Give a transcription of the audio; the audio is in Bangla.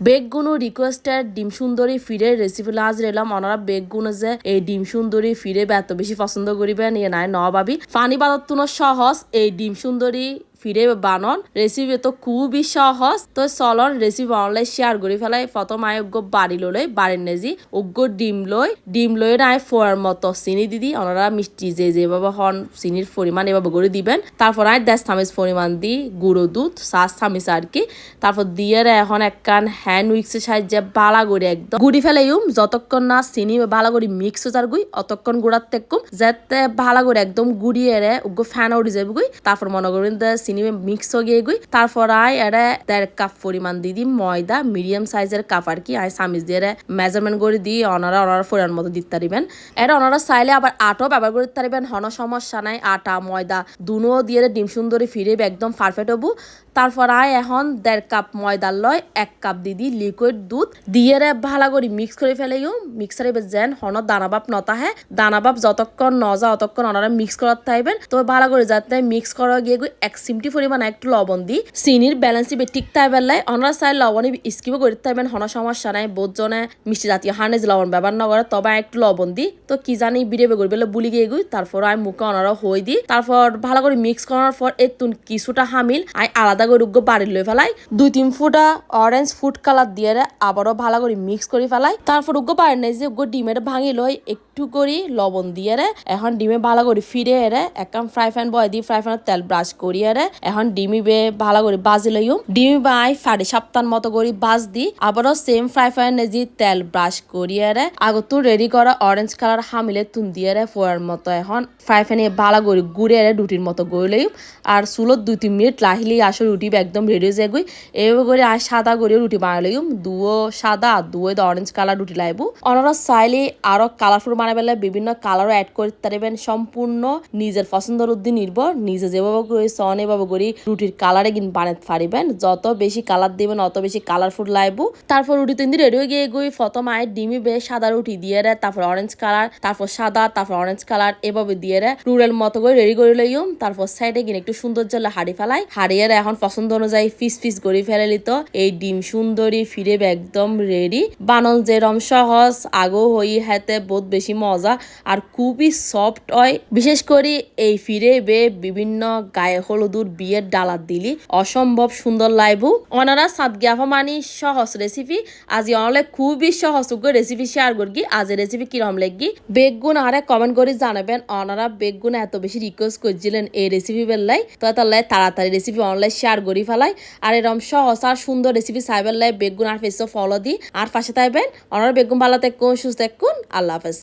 বেগগুনো রিকোয়েস্টের ডিম সুন্দরী ফিরে রেসিপি লাজ রেলাম। ওনারা বেগগুনো যে এই ডিম সুন্দরী ফিরে এত বেশি পছন্দ করিবেন ইয়ে নাই, নবাবি। ফানি বাদত্তুন সহজ এই ডিম সুন্দরী ফিরে বানন। রেসিপি তো খুবই সহজ। তো চলন রেসিপি অনলাইন শেয়ার করে ফেলাই। প্রথম আয় উগ্র বাড়ি লই বাড়ির নেজি উগ্র ডিম লই ডিম লই নাই ফোয়ার মতো চিনি দিদি ওনারা মিষ্টি যে যেভাবে হন চিনির পরিমাণ এভাবে করে দিবেন। তারপর আয় দেড় চামিচ পরিমাণ দি গুঁড়ো দুধ সাত চামিচ আর কি। তারপর দিয়ে এখন একখান হ্যান্ড উইক্সের সাহায্যে বালা করে একদম গুড়ি ফেলাইম। যতক্ষণ না চিনি ভালো করে মিক্স হয়ে যার গুই অতক্ষণ গুড়ার তেকুম যাতে ভালো করে একদম গুড়িয়ে রে উগ্র ফ্যান উঠে যাবে গুই তারপর মনে করেন চিনি মিক্স হয়ে গিয়ে তারপর আয় এরা দেড় কাপ পরিমাণ দিয়ে দিই ময়দা মিডিয়াম সাইজের কাপ আর কি আয় সামিজ দিয়ে মেজারমেন্ট করে দিই ওনারা ওনারা ফোরার মতো দিতে পারিবেন। এরা ওনারা চাইলে আবার আটাও ব্যবহার করতে পারিবেন, হন সমস্যা নাই, আটা, ময়দা দুনো দিয়ে ডিম সুন্দরী ফিরে একদম পারফেক্ট হব। তারপর আয় এখন দেড় কাপ ময়দার লয়, এক কাপ দিদি লিকুইড দুধ দিয়ে রে ভালো করে মিক্স করে ফেলেইও মিক্সারে যেন হন দানাবাপ নতা হ্যাঁ দানাবাপ যতক্ষণ নজা, অতক্ষণ ওনারা মিক্স করার থাকবেন তো ভালো করে যাতে মিক্স করা গিয়ে এক সিমটি পরিমাণ একটু লবণ দি, চিনির ব্যালেন্স ইবে ঠিক তাই বেলায় ওনারা চাই লবণই স্কিপও করতে থাকবেন হন সমস্যা নাই, বোধজনে মিষ্টি জাতীয় হানেজ লবণ ব্যবহার না করে, তবে একটু লবণ দি। তো কি জানি বিড়ে বেগুর বেলে বুলি গিয়ে গুই, তারপর আমি মুখে ওনারা হই দি, তারপর ভালো করে মিক্স করার পর এতুন কিছুটা হামিল, আই আলাদা করে উগ্র বাড়ি লই ফেলাই, দুই তিন ফুটা অরেঞ্জ ফুড কালার দিয়ে আবারও ভালো করে মিক্স করে ফেলাই, তারপর উগ্র বাড়ি নেই যে ডিমের ভাঙি লই একটু করি লবণ দিয়ে রে, এখন ডিমে ভালো করে ফিরে এরে একদম ফ্রাই প্যান বয় দিয়ে ফ্রাই প্যানের তেল ব্রাশ করিয়ে রে এখন ডিমি বে ভালো করে বাজি লইম ডিমি বাই সাড়ে সপ্তাহ মতো করে বাজ দি, আবারও সেম ফ্রাই প্যানে যে তেল ব্রাশ করিয়ে রে। আগত রেডি করা অরেঞ্জ কালার হামিলে তুন দিয়ে রে ফোয়ার মতো এখন। ফ্রাই প্যানে ভালো করে গুড়ে রে রুটির মতো গড়ে লইম আর চুলত দুই তিন মিনিট লাহিলি আসো রুটি একদম রেডি হয়ে যাই এভাবে করে আর সাদা করে রুটি বানাই লইম দুও সাদা আর দুও অরেঞ্জ কালার রুটি লাইব। অনারা চাইলে আরও কালারফুল বানাবেলে বিভিন্ন কালারও অ্যাড করতে পারবেন। সম্পূর্ণ নিজের পছন্দের উদ্দি নির্ভর। নিজে যেভাবে করে সন এভাবে করে রুটির কালারে কিন্তু বানাতে পারিবেন। যত বেশি কালার দিবেন, অত বেশি কালারফুল লাইব তারপর রুটি তিন দিন রেডি হয়ে গিয়ে গুই প্রথম আয় ডিমি বেশ সাদা রুটি দিয়ে রে, তারপর অরেঞ্জ কালার তারপর সাদা, তারপর অরেঞ্জ কালার এভাবে দিয়ে রে রুড়ের মতো করে রেডি করে লইম। তারপর সাইডে কিনে একটু সুন্দর জলে হাড়ি ফেলাই। হাড়িয়ে এখন পছন্দ অনুযায়ী ফিস ফিস করে ফেলে লিত। এই ডিম সুন্দরী, ফিরে একদম রেডি বানন যেরম সহজ, আগো হই হাতে বহুত বেশি মজা। আর খুবই সফট হয়। বিশেষ করে এই ফিরে বে বিভিন্ন গায়ে হলুদুর বিয়ের ডালার দিলি। অসম্ভব সুন্দর লাইবু ওনারা সাত গিয়াফা মানি সহজ রেসিপি আজি অনলে খুবই সহজ রেসিপি শেয়ার করি আজ রেসিপি কিরম লাগি বেগুন আরে কমেন্ট করে জানাবেন। ওনারা বেগুন এত বেশি রিকোয়েস্ট করছিলেন এই রেসিপি বেললাই তো তাহলে তাড়াতাড়ি রেসিপি অনলাইন শেয়ার করি ফেলাই। আর এরম সহজ আর সুন্দর রেসিপি সাইবেল লাই বেগুন আর ফেসও ফলো দি। আর পাশে থাকবেন। ওনারা বেগুন ভালো থাকুন, সুস্থ থাকুন। আল্লাহ হাফেজ।